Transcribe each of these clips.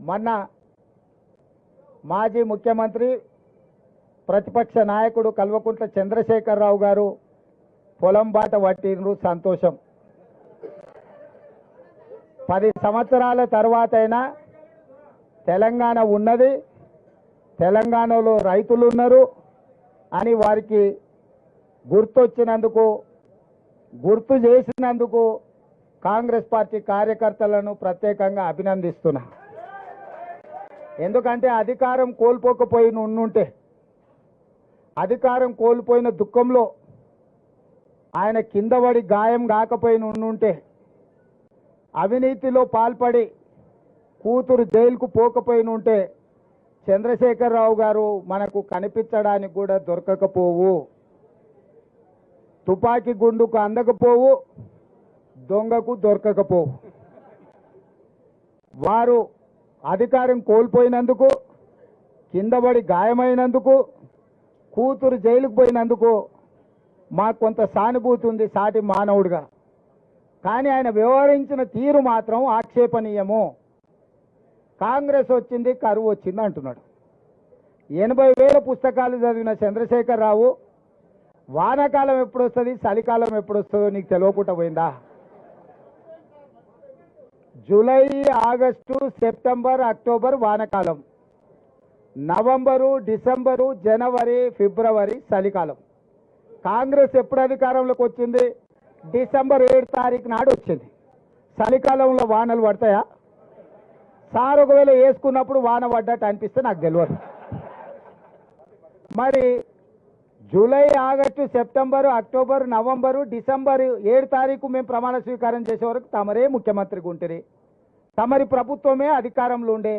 మొన్న మాజీ ముఖ్యమంత్రి ప్రతిపక్ష నాయకుడు కల్వకుంట్ల చంద్రశేఖరరావు గారు పొలం బాట పట్టిండ్రు సంతోషం. పది సంవత్సరాల తర్వాత అయినా తెలంగాణ ఉన్నది తెలంగాణలో రైతులు ఉన్నారు అని వారికి గుర్తొచ్చినందుకు గుర్తు చేసినందుకు కాంగ్రెస్ పార్టీ కార్యకర్తలను ప్రత్యేకంగా అభినందిస్తున్నా. ఎందుకంటే అధికారం కోల్పోకపోయి ఉండుంటే అధికారం కోల్పోయిన దుఃఖంలో ఆయన కిందబడి గాయం కాకపోయిన ఉండుంటే అవినీతిలో పాల్పడి కూతురు జైలుకు పోకపోయిన ఉంటే చంద్రశేఖరరావు గారు మనకు కనిపించడానికి కూడా దొరకకపోవు. తుపాకీ గుండుకు అందకపోవు దొంగకు దొరకకపోవు. వారు అధికారం కోల్పోయినందుకు కిందపడి గాయమైనందుకు కూతురు జైలుకు పోయినందుకు మాకు కొంత సానుభూతి ఉంది సాటి మానవుడిగా. కానీ ఆయన వ్యవహరించిన తీరు మాత్రం ఆక్షేపణీయము. కాంగ్రెస్ వచ్చింది కరువు వచ్చింది అంటున్నాడు. ఎనభై వేల పుస్తకాలు చదివిన చంద్రశేఖరరావు వానాకాలం ఎప్పుడు వస్తుంది చలికాలం ఎప్పుడు వస్తుందో నీకు తెలియకుండా పోయిందా? జూలై ఆగస్టు సెప్టెంబర్ అక్టోబర్ వానకాలం. నవంబరు డిసెంబరు జనవరి ఫిబ్రవరి చలికాలం. కాంగ్రెస్ ఎప్పుడు అధికారంలోకి వచ్చింది? డిసెంబర్ ఏడు తారీఖు నాడు వచ్చింది. చలికాలంలో వానలు పడతాయా? సార్ ఒకవేళ వేసుకున్నప్పుడు వాన పడ్డట్టు అనిపిస్తే నాకు తెలియదు మరి July August September October November December ఏడు తారీఖు మేము ప్రమాణ స్వీకారం చేసే వరకు తమరే ముఖ్యమంత్రిగా ఉంటుంది తమరి ప్రభుత్వమే అధికారంలో ఉండే.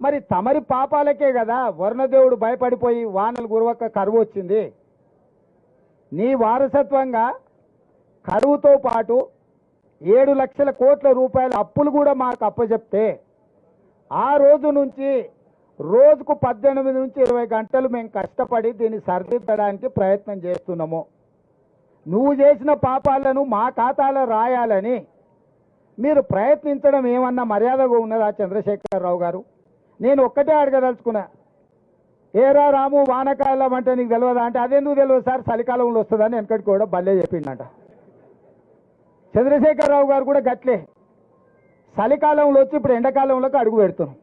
మరి తమరి పాపాలకే కదా వరుణదేవుడు భయపడిపోయి వానలు గురవక్క కరువు వచ్చింది. నీ వారసత్వంగా కరువుతో పాటు ఏడు లక్షల కోట్ల రూపాయల అప్పులు కూడా మాకు అప్పచెప్తే ఆ రోజు నుంచి రోజుకు పద్దెనిమిది నుంచి ఇరవై గంటలు మేము కష్టపడి దీన్ని సరిదిద్దడానికి ప్రయత్నం చేస్తున్నాము. నువ్వు చేసిన పాపాలను మా ఖాతాలో రాయాలని మీరు ప్రయత్నించడం ఏమన్నా మర్యాదగా ఉన్నదా చంద్రశేఖరరావు గారు? నేను ఒక్కటే అడగదలుచుకున్నా. ఏరా రాము వానకాలం అంటే నీకు తెలియదా అంటే అదెందుకు తెలియదు సార్? చలికాలంలో వస్తుందని వెనకటి కూడా భలే చెప్పిండట. చంద్రశేఖరరావు గారు కూడా గట్లే. చలికాలంలో వచ్చి ఇప్పుడు ఎండాకాలంలోకి అడుగు పెడుతున్నాం.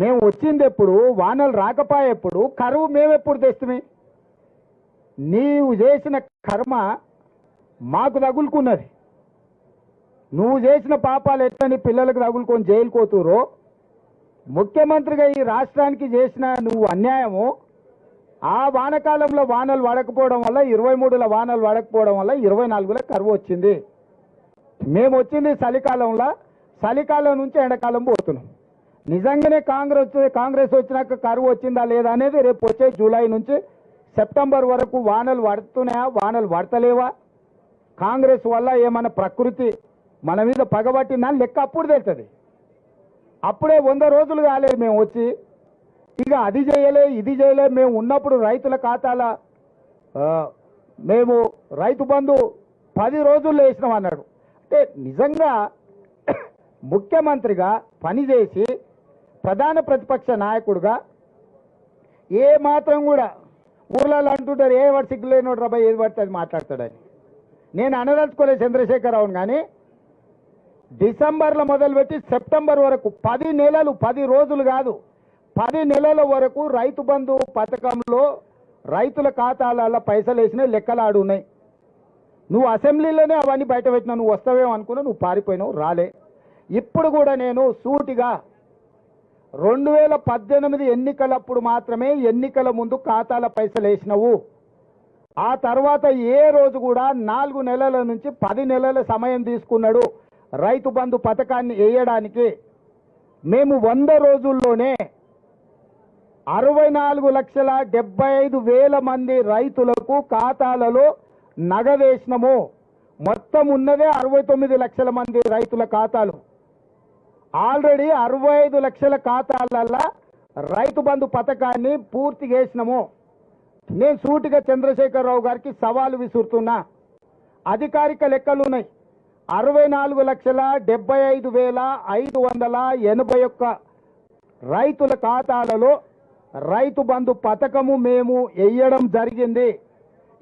మేము వచ్చింది ఎప్పుడు వానలు రాకపోయేప్పుడు కరువు మేమెప్పుడు తెస్తుమే? నీవు చేసిన కర్మ మాకు తగులుకున్నది. నువ్వు చేసిన పాపాలు ఎట్లా పిల్లలకు తగులుకొని జైలుకోతురో ముఖ్యమంత్రిగా ఈ రాష్ట్రానికి చేసిన నువ్వు అన్యాయము. ఆ వానకాలంలో వానలు పడకపోవడం వల్ల ఇరవై మూడుల వానలు పడకపోవడం వల్ల ఇరవై నాలుగులో కరువు వచ్చింది. మేము వచ్చింది చలికాలంలో చలికాలం నుంచి ఎండాకాలం పోతున్నాం. నిజంగానే కాంగ్రెస్ కాంగ్రెస్ వచ్చినాక కరువు వచ్చిందా లేదా అనేది రేపు వచ్చే జూలై నుంచి సెప్టెంబర్ వరకు వానలు పడుతున్నాయా వానలు పడతలేవా? కాంగ్రెస్ వల్ల ఏమైనా ప్రకృతి మన మీద పగబట్టిందా లెక్క అప్పుడు తెలుస్తుంది. అప్పుడే వంద రోజులు కాలేదు మేము వచ్చి. ఇక అది చేయలే ఇది చేయలే మేము ఉన్నప్పుడు రైతుల ఖాతాల మేము రైతు బంధు పది రోజుల్లో వేసినాం అన్నాడు. అంటే నిజంగా ముఖ్యమంత్రిగా పనిచేసి ప్రధాన ప్రతిపక్ష నాయకుడుగా ఏ మాత్రం కూడా ఊర్లలో అంటుంటారు ఏ వాడు సిగ్గులేనోడు రాబాయ్ ఏది పడితే అది మాట్లాడతాడని. నేను అనదలుచుకోలేదు చంద్రశేఖరరావును కానీ డిసెంబర్లో మొదలుపెట్టి సెప్టెంబర్ వరకు పది నెలలు పది రోజులు కాదు పది నెలల వరకు రైతు బంధు పథకంలో రైతుల ఖాతాలలో పైసలు వేసిన లెక్కలాడు ఉన్నాయి. నువ్వు అసెంబ్లీలోనే అవన్నీ బయట పెట్టినావు నువ్వు వస్తావేమో అనుకున్నా నువ్వు పారిపోయినావు రాలే. ఇప్పుడు కూడా నేను సూటిగా రెండు వేల పద్దెనిమిది ఎన్నికలప్పుడు మాత్రమే ఎన్నికల ముందు ఖాతాల పైసలు వేసినవు. ఆ తర్వాత ఏ రోజు కూడా నాలుగు నెలల నుంచి పది నెలల సమయం తీసుకున్నాడు రైతు బంధు పథకాన్ని వేయడానికి. మేము వంద రోజుల్లోనే అరవై నాలుగు లక్షల డెబ్బై ఐదు వేల మంది రైతులకు ఖాతాలలో నగదేసినము మొత్తం ఉన్నదే అరవై తొమ్మిది లక్షల మంది రైతుల ఖాతాలు. ఆల్రెడీ అరవై ఐదు లక్షల ఖాతాలల్లో రైతు బంధు పథకాన్ని పూర్తి చేసినాము. నేను సూటిగా చంద్రశేఖరరావు గారికి సవాలు విసురుతున్నా. అధికారిక లెక్కలు ఉన్నాయి అరవై నాలుగు లక్షల డెబ్బై ఐదు వేల ఐదు వందల ఎనభై ఒక్క రైతుల ఖాతాలలో రైతు బంధు పథకము మేము వేయడం జరిగింది.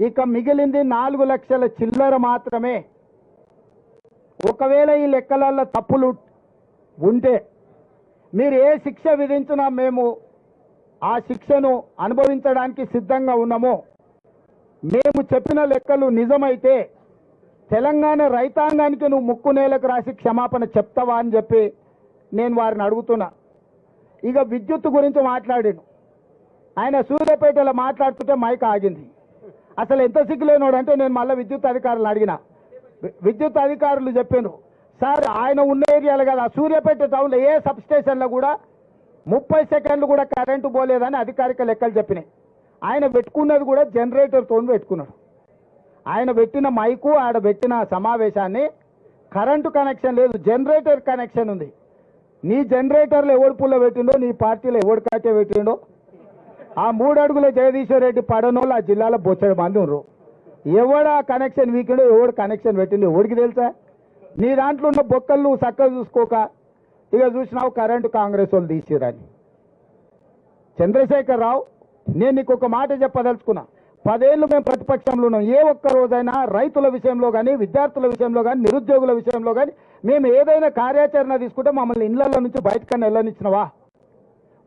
ఇక మిగిలింది నాలుగు లక్షల చిల్లర మాత్రమే. ఒకవేళ ఈ లెక్కలలో తప్పులు ఉంటే మీరు ఏ శిక్ష విధించినా మేము ఆ శిక్షను అనుభవించడానికి సిద్ధంగా ఉన్నామో. మేము చెప్పిన లెక్కలు నిజమైతే తెలంగాణ రైతాంగానికి నువ్వు ముక్కు నేలకు రాసి క్షమాపణ చెప్తావా అని చెప్పి నేను వారిని అడుగుతున్నా. ఇక విద్యుత్ గురించి మాట్లాడాను. ఆయన సూర్యాపేటలో మాట్లాడుతుంటే మైక్ ఆగింది. అసలు ఎంత సిగ్గులేనోడంటే నేను మళ్ళీ విద్యుత్ అధికారులు అడిగిన. విద్యుత్ అధికారులు చెప్పాను సార్ ఆయన ఉన్న ఏరియాలో కదా సూర్యాపేట టౌన్లో ఏ సబ్ స్టేషన్లో కూడా ముప్పై సెకండ్లు కూడా కరెంటు పోలేదని అధికారిక లెక్కలు చెప్పినాయి. ఆయన పెట్టుకున్నది కూడా జనరేటర్తో పెట్టుకున్నాడు. ఆయన పెట్టిన మైకు ఆడ పెట్టిన సమావేశాన్ని కరెంటు కనెక్షన్ లేదు జనరేటర్ కనెక్షన్ ఉంది. నీ జనరేటర్లో ఎవడు పుల్ల పెట్టిండో నీ పార్టీలో ఎవడు కాటే పెట్టిండో ఆ మూడు అడుగుల జగదీశ్వర్ రెడ్డి పడనోళ్ళు ఆ జిల్లాలో బొచ్చడి మంది ఉన్నారు ఎవడ కనెక్షన్ వీకిండో ఎవడు కనెక్షన్ పెట్టిండో ఎవడికి తెలుసా? నీ దాంట్లో ఉన్న బొక్కలు నువ్వు చక్కగా చూసుకోక. ఇక చూసినావు కరెంటు కాంగ్రెస్ వాళ్ళు తీసిరని చంద్రశేఖర్ రావు నేను నీకు ఒక మాట చెప్పదలుచుకున్నా. పదేళ్ళు మేము ప్రతిపక్షంలో ఉన్నాం. ఏ ఒక్క రోజైనా రైతుల విషయంలో కానీ విద్యార్థుల విషయంలో కానీ నిరుద్యోగుల విషయంలో కానీ మేము ఏదైనా కార్యాచరణ తీసుకుంటే మమ్మల్ని ఇళ్ళలో నుంచి బయటకన్నా వెళ్ళనిచ్చినవా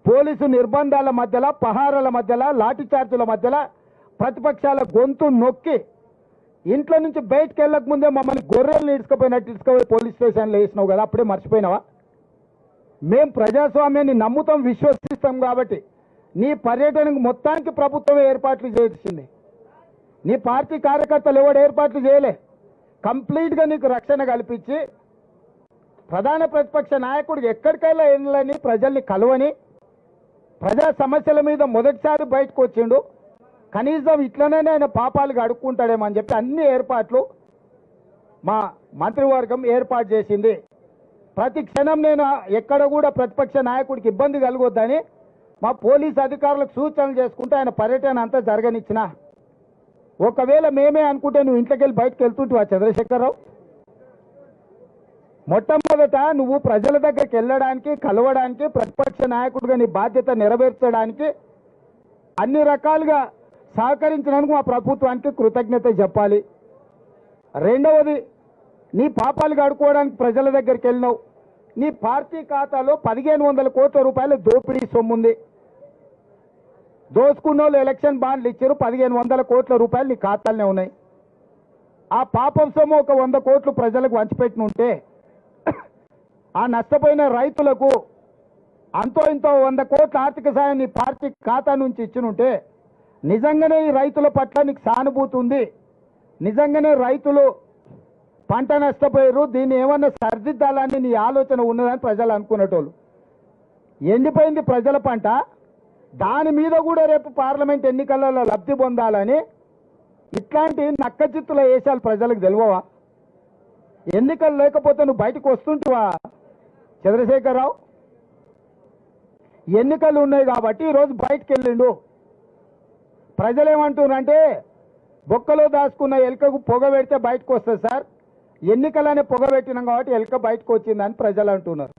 పోలీసు నిర్బంధాల మధ్యలో పహారాల మధ్యలో లాఠీచార్జుల మధ్యలో ప్రతిపక్షాల గొంతు నొక్కి ఇంట్లో నుంచి బయటకు వెళ్ళక ముందే మమ్మల్ని గొర్రెలు ఇడుచుకుపోయినట్టు ఇడుచుకుపోయి పోలీస్ స్టేషన్లో వేసినావు కదా అప్పుడే మర్చిపోయినావా? మేము ప్రజాస్వామ్యాన్ని నమ్ముతాం విశ్వసిస్తాం కాబట్టి నీ పర్యటనకు మొత్తానికి ప్రభుత్వమే ఏర్పాట్లు చేసింది. నీ పార్టీ కార్యకర్తలు ఎవడు ఏర్పాట్లు చేయలే. కంప్లీట్గా నీకు రక్షణ కల్పించి ప్రధాన ప్రతిపక్ష నాయకుడికి ఎక్కడికైనా వెళ్ళని ప్రజల్ని కలవని ప్రజా సమస్యల మీద మొదటిసారి బయటకు వచ్చిండు. కనీసం ఇట్లనే ఆయన పాపాలు అడుక్కుంటాడేమో అని చెప్పి అన్ని ఏర్పాట్లు మా మంత్రివర్గం ఏర్పాటు చేసింది. ప్రతి క్షణం నేను ఎక్కడ కూడా ప్రతిపక్ష నాయకుడికి ఇబ్బంది కలగొద్దని మా పోలీస్ అధికారులకు సూచనలు చేసుకుంటూ ఆయన పర్యటన అంతా జరగనిచ్చిన. ఒకవేళ మేమే అనుకుంటే నువ్వు ఇంట్లోకి వెళ్ళి బయటకు వెళ్తుంటావా చంద్రశేఖరరావు? మొట్టమొదట నువ్వు ప్రజల దగ్గరికి వెళ్ళడానికి కలవడానికి ప్రతిపక్ష నాయకుడిగా నీ బాధ్యత నెరవేర్చడానికి అన్ని రకాలుగా సహకరించినందుకు మా ప్రభుత్వానికి కృతజ్ఞత చెప్పాలి. రెండవది నీ పాపాలు కడుక్కోవడానికి ప్రజల దగ్గరికి వెళ్ళినావు. నీ పార్టీ ఖాతాలో పదిహేను వందల కోట్ల రూపాయల దోపిడీ సొమ్ముంది. దోసుకున్న వాళ్ళు ఎలక్షన్ బాండ్లు ఇచ్చారు పదిహేను వందల కోట్ల రూపాయలు నీ ఖాతాలనే ఉన్నాయి. ఆ పాపం సొమ్ము ఒక వంద కోట్లు ప్రజలకు వంచిపెట్టినుంటే ఆ నష్టపోయిన రైతులకు అంతో ఇంతో వంద కోట్ల ఆర్థిక సాయం నీ పార్టీ ఖాతా నుంచి ఇచ్చినుంటే నిజంగానే ఈ రైతుల పట్ల నీకు సానుభూతి ఉంది. నిజంగానే రైతులు పంట నష్టపోయారు. దీన్ని ఏమన్నా సరిదిద్దాలని నీ ఆలోచన ఉన్నదని ప్రజలు అనుకునేటోళ్ళు. ఎండిపోయింది ప్రజల పంట. దాని మీద కూడా రేపు పార్లమెంట్ ఎన్నికలలో లబ్ధి పొందాలని ఇట్లాంటి నక్కచిత్తుల వేషాలు ప్రజలకు తెలియవా? ఎన్నికలు లేకపోతే నువ్వు బయటకు వస్తుంటివా? చంద్రశేఖరరావు ఎన్నికలు ఉన్నాయి కాబట్టి ఈరోజు బయటకు వెళ్ళిండు. ప్రజలు ఏమంటున్నారంటే బొక్కలో దాచుకున్న ఎలుకకు పొగ పెడితే బయటకు వస్తుంది సార్. ఎన్నికలనే పొగ పెట్టినాం కాబట్టి ఎలుక బయటకు వచ్చిందని ప్రజలు అంటున్నారు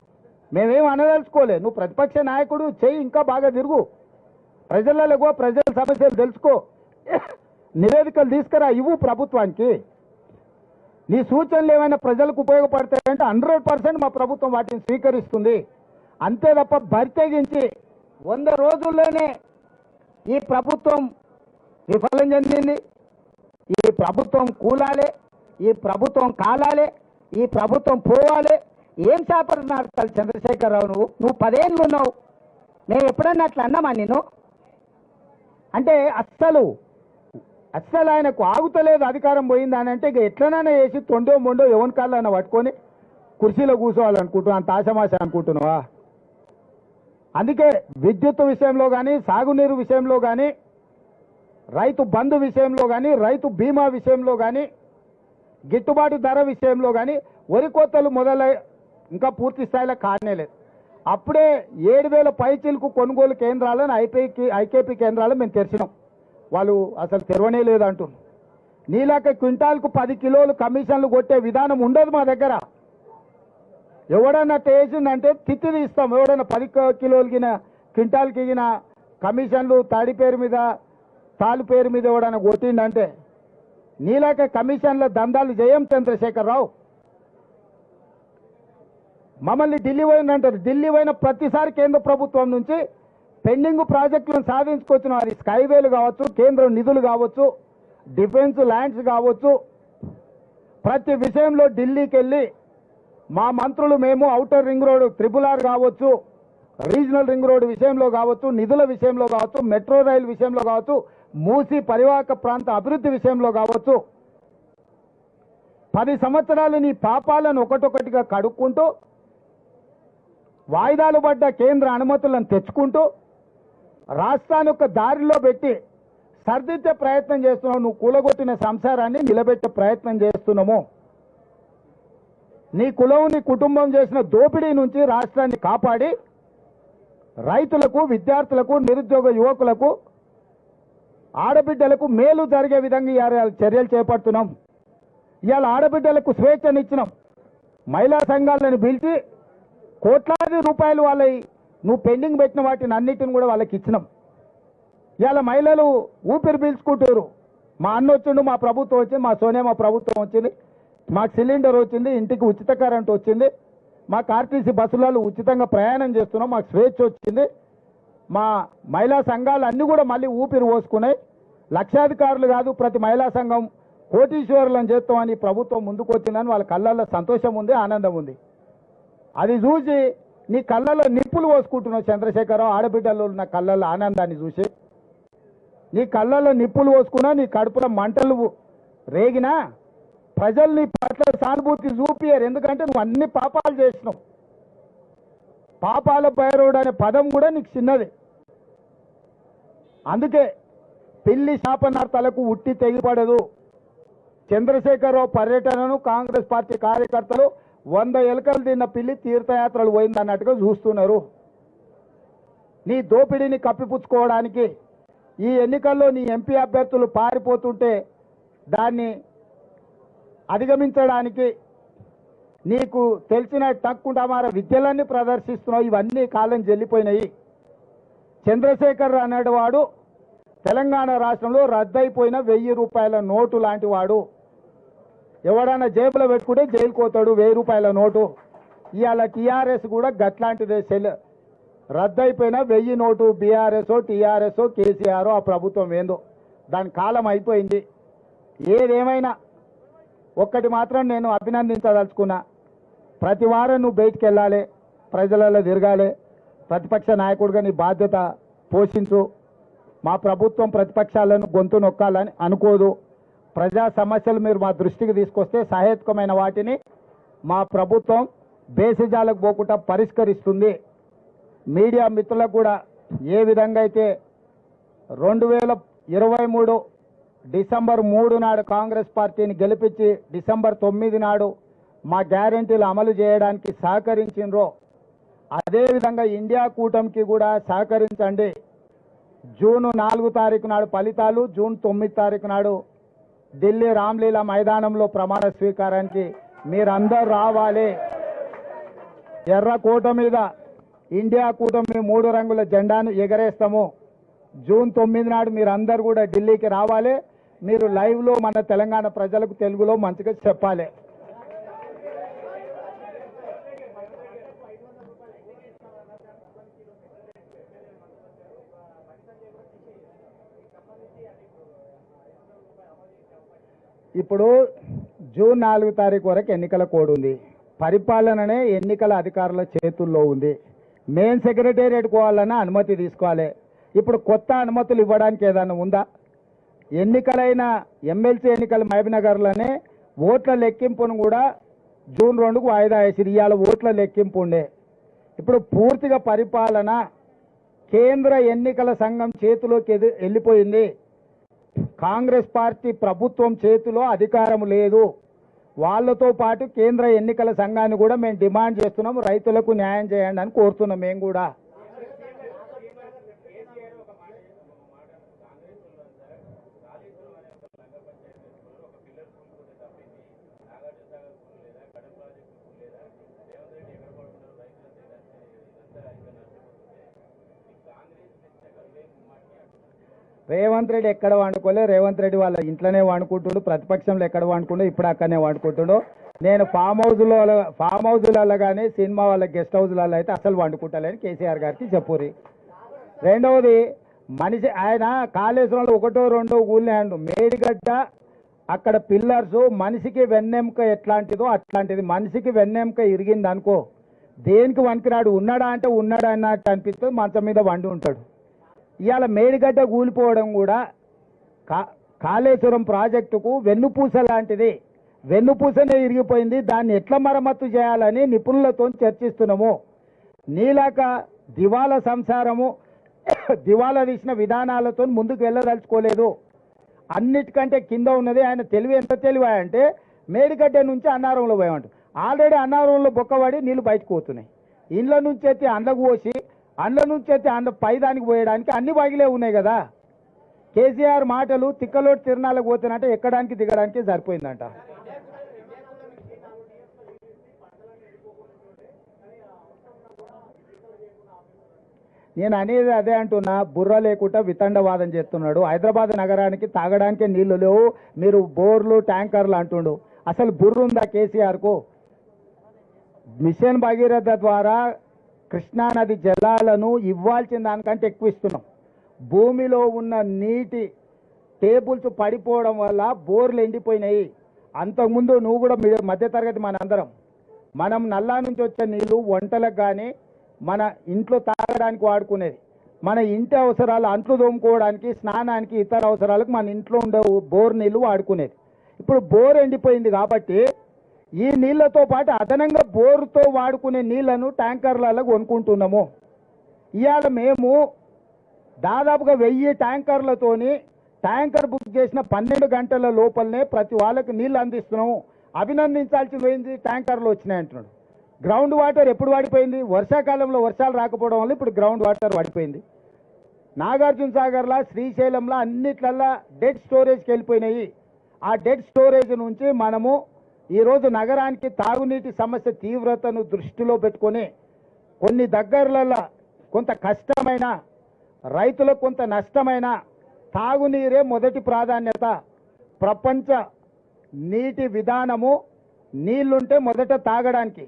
మేమేం అనదలుచుకోలే. నువ్వు ప్రతిపక్ష నాయకుడు చెయ్యి ఇంకా బాగా తిరుగు. ప్రజలలో ప్రజల సమస్యలు తెలుసుకో. నివేదికలు తీసుకురా ఇవ్వు ప్రభుత్వానికి. నీ సూచనలు ఏమైనా ప్రజలకు ఉపయోగపడతాయంటే హండ్రెడ్ పర్సెంట్ మా ప్రభుత్వం వాటిని స్వీకరిస్తుంది. అంతే తప్ప బరితెగించి వంద రోజుల్లోనే ఈ ప్రభుత్వం విఫలం చెందింది ఈ ప్రభుత్వం కూలాలే ఈ ప్రభుత్వం కాలాలే ఈ ప్రభుత్వం పోవాలి. ఏం చేపడుతున్నారు తల్లి చంద్రశేఖరరావు నువ్వు? నువ్వు పదేళ్ళు ఉన్నావు. నేను ఎప్పుడన్నా అట్లా అన్నామా నేను అంటే అస్సలు అస్సలు ఆయనకు ఆగుతలేదు అధికారం పోయింది అని అంటే ఇక ఎట్లనైనా వేసి తొండో మొండో ఎవరి కాళ్ళైనా పట్టుకొని కుర్చీలో కూర్చోవాలనుకుంటున్నా అంత ఆశమాశ అనుకుంటున్నావా? అందుకే విద్యుత్ విషయంలో కానీ సాగునీరు విషయంలో కానీ రైతు బంధు విషయంలో కానీ రైతు బీమా విషయంలో కానీ గిట్టుబాటు ధర విషయంలో కానీ వరి కోతలు మొదలై ఇంకా పూర్తి స్థాయిలో కానేలేదు అప్పుడే ఏడు వేల పైచీలకు కొనుగోలు కేంద్రాలను ఐపీకి ఐకేపీ కేంద్రాలు మేము తెరిచినాం. వాళ్ళు అసలు తెరవనే లేదు అంటున్నారు నీలాక క్వింటాల్కు పది కిలోలు కమిషన్లు కొట్టే విధానం ఉండదు మా దగ్గర. ఎవడన్నా టేసిందంటే తిత్తి తీస్తాం. ఎవడన్నా పది కిలోలు గిన క్వింటాల్కి గిన కమిషన్లు తాడి పేరు మీద తాలు పేరు మీద ఎవడన్నా కొట్టిండంటే నీలాక కమిషన్ల దందాలు జయం చంద్రశేఖరరావు. మమ్మల్ని ఢిల్లీ పోయిందంటారు. ఢిల్లీ పోయిన ప్రతిసారి కేంద్ర ప్రభుత్వం నుంచి పెండింగ్ ప్రాజెక్టులను సాధించుకొచ్చిన అది స్కైవేలు కావచ్చు కేంద్రం నిధులు కావచ్చు డిఫెన్స్ ల్యాండ్స్ కావచ్చు. ప్రతి విషయంలో ఢిల్లీకి వెళ్ళి మా మంత్రులు మేము outer ring road triple R కావచ్చు రీజనల్ రింగ్ రోడ్ విషయంలో కావచ్చు నిధుల విషయంలో కావచ్చు మెట్రో రైల్ విషయంలో కావచ్చు మూసి పరివాహక ప్రాంత అభివృద్ధి విషయంలో కావచ్చు. పది సంవత్సరాలు నీ పాపాలను ఒకటొకటిగా కడుక్కుంటూ వాయిదాలు పడ్డ కేంద్ర అనుమతులను తెచ్చుకుంటూ రాష్ట్రాన్ని ఒక దారిలో పెట్టి సర్దిద్దే ప్రయత్నం చేస్తున్నావు నువ్వు కూలగొట్టిన సంసారాన్ని నిలబెట్టే ప్రయత్నం చేస్తున్నాము. నీ కులం నీ కుటుంబం చేసిన దోపిడీ నుంచి రాష్ట్రాన్ని కాపాడి రైతులకు విద్యార్థులకు నిరుద్యోగ యువకులకు ఆడబిడ్డలకు మేలు జరిగే విధంగా చర్యలు చేపడుతున్నాం. ఇవాళ ఆడబిడ్డలకు స్వేచ్ఛనిచ్చినాం. మహిళా సంఘాలను పిలిచి కోట్లాది రూపాయలు వాళ్ళ నువ్వు పెండింగ్ పెట్టిన వాటిని అన్నిటిని కూడా వాళ్ళకి ఇచ్చినాం. ఇవాళ మహిళలు ఊపిరి పీల్చుకుంటారు మా అన్న వచ్చిండు మా ప్రభుత్వం వచ్చింది మా సోనియా మా ప్రభుత్వం వచ్చింది మాకు సిలిండర్ వచ్చింది ఇంటికి ఉచిత కరెంట్ వచ్చింది మాకు ఆర్టీసీ బస్సులలో ఉచితంగా ప్రయాణం చేస్తున్నాం మాకు స్వేచ్ఛ వచ్చింది. మా మహిళా సంఘాలు అన్నీ కూడా మళ్ళీ ఊపిరి పోసుకున్నాయి. లక్షాధికారులు కాదు ప్రతి మహిళా సంఘం కోటీశ్వరులను చేస్తామని ప్రభుత్వం ముందుకొచ్చిందని వాళ్ళ కళ్ళల్లో సంతోషం ఉంది ఆనందం ఉంది. అది చూసి నీ కళ్ళల్లో నిప్పులు పోసుకుంటున్నావు చంద్రశేఖరరావు ఆడబిడ్డలు ఉన్న కళ్ళల్లో ఆనందాన్ని చూసి. నీ కళ్ళల్లో నిప్పులు పోసుకున్నా నీ కడుపులో మంటలు రేగినా ప్రజలు నీ పట్ల సానుభూతి చూపియారు ఎందుకంటే నువ్వు అన్ని పాపాలు చేసినావు. పాపాల పైరోడు అనే పదం కూడా నీకు చిన్నది. అందుకే పిల్లి శాపనార్థాలకు ఉట్టి తెగిపడదు. చంద్రశేఖరరావు పర్యటనను కాంగ్రెస్ పార్టీ కార్యకర్తలు వంద ఎలుకలు తిన్న పిల్లి తీర్థయాత్రలు పోయిందన్నట్టుగా చూస్తున్నారు. నీ దోపిడీని కప్పిపుచ్చుకోవడానికి ఈ ఎన్నికల్లో నీ ఎంపీ అభ్యర్థులు పారిపోతుంటే దాన్ని అధిగమించడానికి నీకు తెలిసిన టక్కుంటమార విద్యలన్నీ ప్రదర్శిస్తున్నావు. ఇవన్నీ కాలం చెల్లిపోయినాయి చంద్రశేఖర్ అనేవాడు తెలంగాణ రాష్ట్రంలో రద్దయిపోయిన వెయ్యి రూపాయల నోటు లాంటి వాడు. ఎవడన్నా జేబులో పెట్టుకుంటే జైలు పోతాడు వెయ్యి రూపాయల నోటు. ఇవాళ టీఆర్ఎస్ కూడా గట్లాంటిదే సెల్. రద్దయిపోయిన వెయ్యి నోటు బీఆర్ఎస్ టీఆర్ఎస్ కేసీఆర్ ఆ ప్రభుత్వం ఏందో. దాని కాలం అయిపోయింది. ఏదేమైనా ఒక్కటి మాత్రం నేను అభినందించదలుచుకున్నా. ప్రతి వారం నువ్వు బయటికి వెళ్ళాలి ప్రజలలో తిరగాలి ప్రతిపక్ష నాయకుడిగా నీ బాధ్యత పోషించు. మా ప్రభుత్వం ప్రతిపక్షాలను గొంతు నొక్కాలని అనుకోదు. ప్రజా సమస్యలు మీరు మా దృష్టికి తీసుకొస్తే సహేతుకమైన వాటిని మా ప్రభుత్వం బేసిజాలకు పోకుండా పరిష్కరిస్తుంది. మీడియా మిత్రులకు కూడా ఏ విధంగా అయితే రెండు వేల ఇరవై మూడు డిసెంబర్ మూడు నాడు కాంగ్రెస్ పార్టీని గెలిపించి డిసెంబర్ తొమ్మిది నాడు మా గ్యారంటీలు అమలు చేయడానికి సహకరించినరో అదేవిధంగా ఇండియా కూటమికి కూడా సహకరించండి. జూను నాలుగు తారీఖు నాడు ఫలితాలు జూన్ తొమ్మిది తారీఖు నాడు ఢిల్లీ రామ్లీలా మైదానంలో ప్రమాణ స్వీకారానికి మీరందరూ రావాలి. ఎర్ర కూట మీద ఇండియా కూటమి మూడు రంగుల జెండాను ఎగరేస్తాము. జూన్ తొమ్మిది నాడు మీరందరూ కూడా ఢిల్లీకి రావాలి. మీరు లైవ్లో మన తెలంగాణ ప్రజలకు తెలుగులో మంచిగా చెప్పాలి. ఇప్పుడు జూన్ నాలుగు తారీఖు వరకు ఎన్నికల కోడ్ ఉంది. పరిపాలననే ఎన్నికల అధికారుల చేతుల్లో ఉంది. మెయిన్ సెక్రటేరియట్ పోవాలన్నా అనుమతి తీసుకోవాలి. ఇప్పుడు కొత్త అనుమతులు ఇవ్వడానికి ఏదైనా ఉందా? ఎన్నికలైన ఎమ్మెల్సీ ఎన్నికల మహబీనగర్లోనే ఓట్ల లెక్కింపును కూడా జూన్ రెండుకు వాయిదా వేసింది. ఇవాళ ఓట్ల లెక్కింపు ఉండే. ఇప్పుడు పూర్తిగా పరిపాలన కేంద్ర ఎన్నికల సంఘం చేతిలోకి ఎది వెళ్ళిపోయింది. కాంగ్రెస్ పార్టీ ప్రభుత్వం చేతిలో అధికారం లేదు. వాళ్ళతో పాటు కేంద్ర ఎన్నికల సంఘాన్ని కూడా మేము డిమాండ్ చేస్తున్నాం రైతులకు న్యాయం చేయండి అని కోరుతున్నాం మేము కూడా. రేవంత్ రెడ్డి ఎక్కడ వండుకోలే? రేవంత్ రెడ్డి వాళ్ళ ఇంట్లోనే వండుకుంటుండు ప్రతిపక్షంలో ఎక్కడ వండుకుండో ఇప్పుడు అక్కడనే వండుకుంటుండు. నేను ఫామ్ హౌస్లో ఫామ్ హౌస్లలో కానీ సినిమా వాళ్ళ గెస్ట్ హౌస్లలో అయితే అసలు వండుకుంటలేని కేసీఆర్ గారికి చెప్పురి రెండవది మనిషి ఆయన కాళేశ్వరంలో ఒకటో రెండో ఊళ్ళేండు మేడిగడ్డ అక్కడ పిల్లర్స్ మనిషికి వెన్నెముక ఎట్లాంటిదో అట్లాంటిది. మనిషికి వెన్నెముక ఇరిగింది అనుకో దేనికి వనికిరాడు ఉన్నాడా అంటే ఉన్నాడా అన్నట్టు అనిపిస్తుంది మంచం మీద వండి ఉంటాడు. ఇవాళ మేడిగడ్డ కూలిపోవడం కూడా కా కాళేశ్వరం ప్రాజెక్టుకు వెన్నుపూస లాంటిది. వెన్నుపూసనే ఇరిగిపోయింది. దాన్ని ఎట్లా మరమ్మత్తు చేయాలని నిపుణులతో చర్చిస్తున్నాము. నీలాక దివాలా సంసారము దివాలా తీసిన విధానాలతో ముందుకు వెళ్ళదలుచుకోలేదు. అన్నిటికంటే కింద ఉన్నది ఆయన తెలివి ఎంత తెలివాయంటే మేడిగడ్డ నుంచి అన్నారంలో పోయామంట. ఆల్రెడీ అన్నారంలో బొక్కబడి నీళ్ళు బయటకు పోతున్నాయి. ఇండ్ల నుంచి అయితే అండ్లకు పోసి అండ్ల నుంచి అయితే అండ పైదానికి పోయడానికి అన్ని బాగిలే ఉన్నాయి కదా. కేసీఆర్ మాటలు తిక్కలోటి తిరణాలకు పోతున్నట్టే ఎక్కడానికి దిగడానికి సరిపోయిందంట. నేను అనేది అదే అంటున్నా బుర్ర లేకుండా వితండవాదం చేస్తున్నాడు. హైదరాబాద్ నగరానికి తాగడానికే నీళ్ళు లేవు మీరు బోర్లు ట్యాంకర్లు అంటుండు. అసలు బుర్ర ఉందా కేసీఆర్కు? మిషన్ భగీరథ ద్వారా కృష్ణానది జలాలను ఇవ్వాల్సిన దానికంటే ఎక్కువ ఇస్తున్నాం. భూమిలో ఉన్న నీటి టేబుల్స్ పడిపోవడం వల్ల బోర్లు ఎండిపోయినాయి. అంతకుముందు నువ్వు కూడా మీ- మధ్యతరగతి మనందరం మనం నల్లా నుంచి వచ్చే నీళ్ళు వంటలకు కానీ మన ఇంట్లో తాగడానికి వాడుకునేది. మన ఇంటి అవసరాలు అంట్లు తోముకోవడానికి స్నానానికి ఇతర అవసరాలకు మన ఇంట్లో ఉండే బోర్ నీళ్ళు వాడుకునేది. ఇప్పుడు బోర్ ఎండిపోయింది కాబట్టి ఈ నీళ్ళతో పాటు అదనంగా బోరుతో వాడుకునే నీళ్ళను ట్యాంకర్లలో కొనుక్కుంటున్నాము. ఇవాళ మేము దాదాపుగా వెయ్యి ట్యాంకర్లతోని ట్యాంకర్ బుక్ చేసిన పన్నెండు గంటల లోపలనే ప్రతి వాళ్ళకి నీళ్ళు అందిస్తున్నాము. అభినందించాల్సి పోయింది ట్యాంకర్లు వచ్చినాయి అంటున్నాడు. గ్రౌండ్ వాటర్ ఎప్పుడు వాడిపోయింది? వర్షాకాలంలో వర్షాలు రాకపోవడం వల్ల ఇప్పుడు గ్రౌండ్ వాటర్ వాడిపోయింది. నాగార్జున సాగర్లా శ్రీశైలంలో అన్నిట్లల్లా డెడ్ స్టోరేజ్కి వెళ్ళిపోయినాయి. ఆ డెడ్ స్టోరేజ్ నుంచి మనము ఈరోజు నగరానికి తాగునీటి సమస్య తీవ్రతను దృష్టిలో పెట్టుకొని కొన్ని దగ్గరలలో కొంత కష్టమైన రైతులకు కొంత నష్టమైన తాగునీరే మొదటి ప్రాధాన్యత. ప్రపంచ నీటి విధానము నీళ్ళుంటే మొదట తాగడానికి.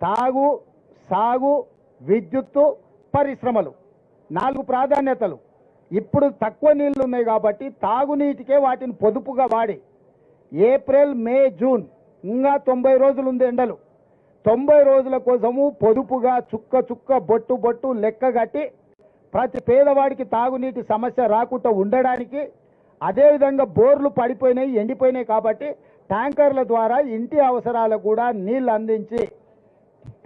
తాగు సాగు విద్యుత్తు పరిశ్రమలు నాలుగు ప్రాధాన్యతలు. ఇప్పుడు తక్కువ నీళ్ళు ఉన్నాయి కాబట్టి తాగునీటికే వాటిని పొదుపుగా వాడి ఏప్రిల్ మే జూన్. ఇంకా తొంభై రోజులు ఉంది ఎండలు. తొంభై రోజుల కోసము పొదుపుగా చుక్క చుక్క బొట్టు బొట్టు లెక్క కట్టి ప్రతి పేదవాడికి తాగునీటి సమస్య రాకుండా ఉండడానికి అదేవిధంగా బోర్లు పడిపోయినాయి ఎండిపోయినాయి కాబట్టి ట్యాంకర్ల ద్వారా ఇంటి అవసరాలకు కూడా నీళ్ళు అందించి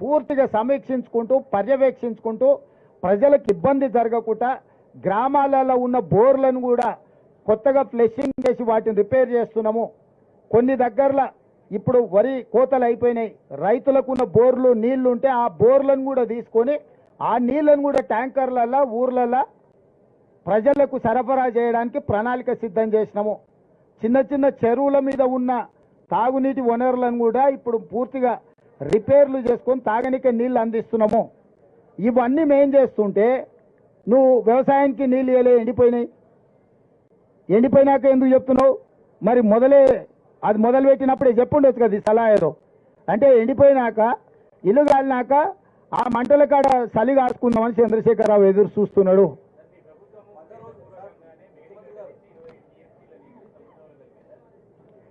పూర్తిగా సమీక్షించుకుంటూ పర్యవేక్షించుకుంటూ ప్రజలకు ఇబ్బంది జరగకుండా గ్రామాలలో ఉన్న బోర్లను కూడా కొత్తగా ఫ్లెషింగ్ చేసి వాటిని రిపేర్ చేస్తున్నాము. కొన్ని దగ్గరలో ఇప్పుడు వరి కోతలు అయిపోయినాయి. రైతులకు ఉన్న బోర్లు నీళ్ళు ఉంటే ఆ బోర్లను కూడా తీసుకొని ఆ నీళ్ళను కూడా ట్యాంకర్లలో ఊర్లలో ప్రజలకు సరఫరా చేయడానికి ప్రణాళిక సిద్ధం చేసినాము. చిన్న చిన్న చెరువుల మీద ఉన్న తాగునీటి వనరులను కూడా ఇప్పుడు పూర్తిగా రిపేర్లు చేసుకొని తాగనికే నీళ్ళు అందిస్తున్నాము. ఇవన్నీ మేం చేస్తుంటే నువ్వు వ్యవసాయానికి నీళ్ళు ఇవ్వలే ఎండిపోయినాయి. ఎండిపోయినాక ఎందుకు చెప్తున్నావు? మరి మొదలే అది మొదలు పెట్టినప్పుడే చెప్పుండొచ్చు కదా సలహా ఏదో అంటే ఎండిపోయినాక ఇల్లు కాలినాక ఆ మంటల కాడ చలి కాసుకుందామని చంద్రశేఖరరావు ఎదురు చూస్తున్నాడు.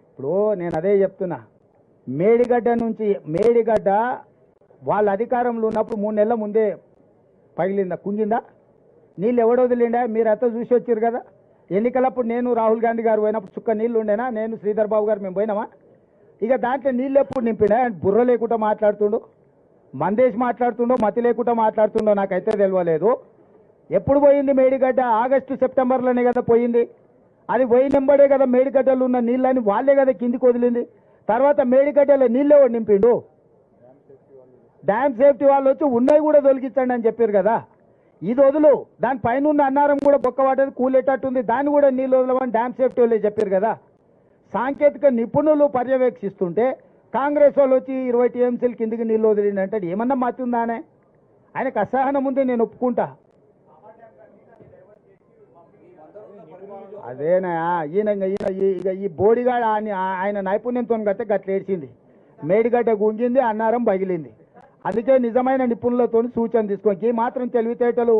ఇప్పుడు నేను అదే చెప్తున్నా. మేడిగడ్డ నుంచి మేడిగడ్డ వాళ్ళ అధికారంలో ఉన్నప్పుడు మూడు నెలల ముందే పగిలిందా? కుంగిందా? నీళ్ళు ఎవడొదిలిండా? మీరు అంతా చూసి వచ్చారు కదా. ఎన్నికలప్పుడు నేను రాహుల్ గాంధీ గారు పోయినప్పుడు చుక్క నీళ్ళు ఉండేనా? నేను శ్రీధర్ బాబు గారు మేము పోయినామా? ఇక దాంట్లో నీళ్ళు ఎప్పుడు నింపినా బుర్ర లేకుండా మాట్లాడుతుండు. మందేష్ మాట్లాడుతుండో మతి లేకుండా మాట్లాడుతుండో నాకైతే తెలియలేదు ఎప్పుడు పోయింది మేడిగడ్డ? ఆగస్టు సెప్టెంబర్లోనే కదా పోయింది. అది పోయినంబడే కదా మేడిగడ్డలు ఉన్న నీళ్ళని వాళ్ళే కదా కిందికి వదిలింది. తర్వాత మేడిగడ్డలో నీళ్ళే వాడు నింపిండు? డ్యామ్ సేఫ్టీ వాళ్ళు వచ్చి ఉన్నవి కూడా తొలగించండి అని చెప్పారు కదా. ఇది వదులు దాని పైన ఉన్న అన్నారం కూడా బొక్కవాటది కూలేటట్టుంది దాన్ని కూడా నీళ్ళు వదలమని డ్యామ్ సేఫ్టీ వాళ్ళే చెప్పారు కదా. సాంకేతిక నిపుణులు పర్యవేక్షిస్తుంటే కాంగ్రెస్ వాళ్ళు వచ్చి ఇరవై టీఎంసీలు కిందికి నీళ్ళు వదిలిండి అంటే ఏమన్నా మతి ఆయనకు అసహనం ఉంది నేను ఒప్పుకుంటా. అదేనా ఈయన ఈయన ఈ- ఇక ఈ బోడిగాడ ఆయన ఆయన నైపుణ్యంతో గట్టే గట్లేడ్చింది మేడిగడ్డ గుంజింది అన్నారం పగిలింది. అందుకే నిజమైన నిపుణులతో సూచన తీసుకోకి మాత్రం తెలివితేటలు.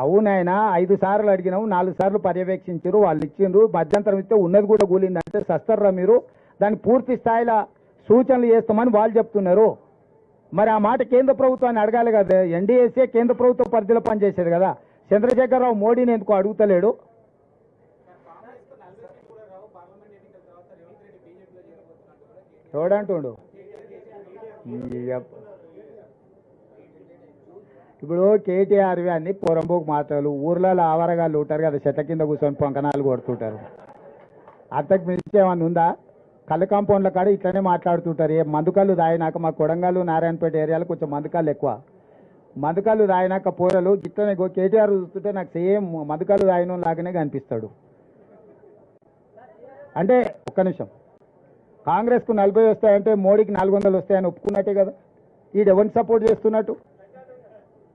అవునైనా ఐదు సార్లు అడిగినాము నాలుగు సార్లు పర్యవేక్షించారు వాళ్ళు ఇచ్చిండ్రు మధ్యంతరం ఇస్తే ఉన్నది కూడా కూలిందంటే సస్తర్రా మీరు. దాన్ని పూర్తి స్థాయిలో సూచనలు చేస్తామని వాళ్ళు చెప్తున్నారు. మరి ఆ మాట కేంద్ర ప్రభుత్వాన్ని అడగాలి కదా ఎన్డీఎస్ఏ కేంద్ర ప్రభుత్వ పరిధిలో పనిచేసేది కదా. చంద్రశేఖరరావు మోడీని ఎందుకు అడుగుతలేడు? చూడంటుండు ఇప్పుడు కేటీఆర్ అన్ని పొరంబోకు మాటలు ఊర్లలో ఆవరగాళ్ళు ఉంటారు కదా చెట్ల కింద కూర్చొని పొంకనాలు కొడుతుంటారు. అంతకు మించి ఏమన్నా ఉందా? కళ్ళు కాంపౌండ్ల కాడ ఇట్లనే మాట్లాడుతుంటారు. ఏ మందుకళ్ళు దాయినాక మా కొడంగల్ నారాయణపేట ఏరియాలో కొంచెం మందుకాళ్ళు ఎక్కువ. మందుకళ్ళు తాగినాక పోరలు ఇట్లనే కేటీఆర్ చూస్తుంటే నాకు సేమ్ మందుకళ్ళు తాగిన లాగానే కనిపిస్తాడు. అంటే ఒక్క నిమిషం. కాంగ్రెస్కు నలభై వస్తాయంటే మోడీకి నాలుగు వందలు వస్తాయని ఒప్పుకున్నట్టే కదా. వీడు ఎవరిని సపోర్ట్ చేస్తున్నట్టు?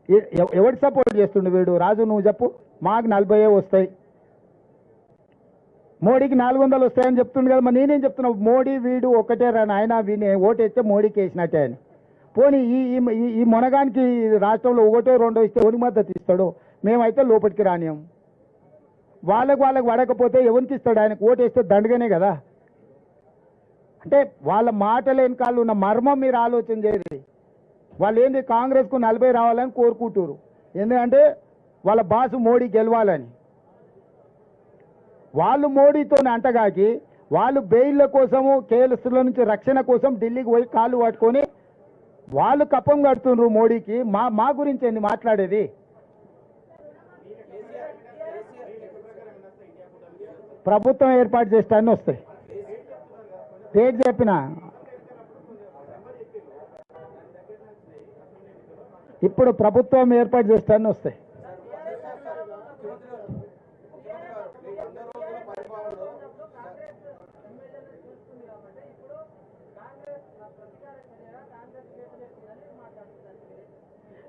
ఈ- ఎవ- సపోర్ట్ చేస్తుండు వీడు? రాజు నువ్వు చెప్పు. మాకు నలభై వస్తాయి. మోడీకి నాలుగు వందలు వస్తాయని చెప్తుండు కదా. మరి నేనేం చెప్తున్నా? మోడీ వీడు ఒకటే రా నాయన వీని ఓటేస్తే మోడీకి వేసినట్టే అని. పోనీ ఈ ఈ- ఈ- ఈ మొనగానికి రాష్ట్రంలో ఒకటో రెండో ఇస్తే ఎవరికి మద్దతు ఇస్తాడు? మేమైతే లోపలికి రానియం. వాళ్ళకు వాళ్ళకు పడకపోతే ఎవరికి ఇస్తాడు? ఆయనకు ఓటేస్తే దండగానే కదా. అంటే వాళ్ళ మాటల వెనకాల ఉన్న మర్మం మీరు ఆలోచన చేయరు. వాళ్ళు ఏంది కాంగ్రెస్కు నలభై రావాలని కోరుకుంటారు ఎందుకంటే వాళ్ళ బాసు మోడీ గెలవాలని. వాళ్ళు మోడీతో అంటగాకి వాళ్ళు బెయిల్ల కోసము కేసుల నుంచి రక్షణ కోసం ఢిల్లీకి పోయి కాళ్ళు పట్టుకొని వాళ్ళు కప్పం కడుతుండ్రు మోడీకి. మా మా గురించి ఏంది మాట్లాడేది? ప్రభుత్వం ఏర్పాటు చేస్తాన్ని వస్తాయి. డేట్ చెప్పిన? ఇప్పుడు ప్రభుత్వం ఏర్పాటు చేస్తాన్ని వస్తాయి.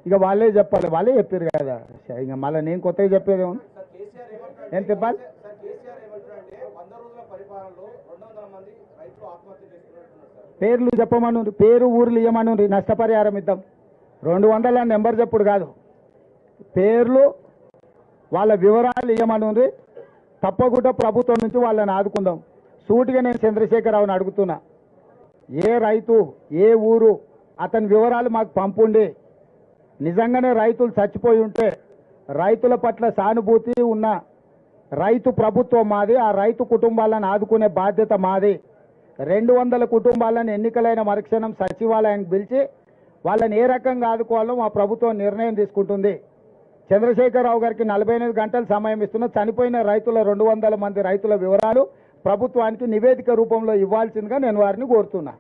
ఇక వాళ్ళే చెప్పాలి వాళ్ళే చెప్పారు కదా. ఇక మళ్ళీ నేను కొత్తగా చెప్పేది ఏమన్నా? సార్ కేసీఆర్ ఏమంటారు ఏం చెప్పాలి సార్ కేసీఆర్ ఏమంటారంటే వంద రోజుల పరిపాలనలో రెండు వందల మంది రైతులు ఆత్మహత్య చేసుకున్నట్టున్నారు సార్ పేర్లు చెప్పమను పేరు ఊర్లు ఇవ్వమను నష్టపరిహారం ఇద్దాం. రెండు వందల నెంబర్ చెప్పుడు కాదు. పేర్లు వాళ్ళ వివరాలు ఇవ్వమను తప్పకుండా ప్రభుత్వం నుంచి వాళ్ళని ఆదుకుందాం. సూటిగా నేను చంద్రశేఖరరావుని అడుగుతున్నా. ఏ రైతు ఏ ఊరు అతని వివరాలు మాకు పంపుండి. నిజంగానే రైతులు చచ్చిపోయి ఉంటే రైతుల పట్ల సానుభూతి ఉన్న రైతు ప్రభుత్వం మాది ఆ రైతు కుటుంబాలను ఆదుకునే బాధ్యత మాది. రెండు వందల కుటుంబాలను ఎన్నికలైన మరుక్షణం సచివాలయానికి పిలిచి వాళ్ళని ఏ రకంగా ఆదుకోవాలో మా ప్రభుత్వం నిర్ణయం తీసుకుంటుంది. చంద్రశేఖరరావు గారికి నలభై ఎనిమిది గంటల సమయం ఇస్తున్న చనిపోయిన రైతుల రెండు వందల మంది రైతుల వివరాలు ప్రభుత్వానికి నివేదిక రూపంలో ఇవ్వాల్సిందిగా నేను వారిని కోరుతున్నా.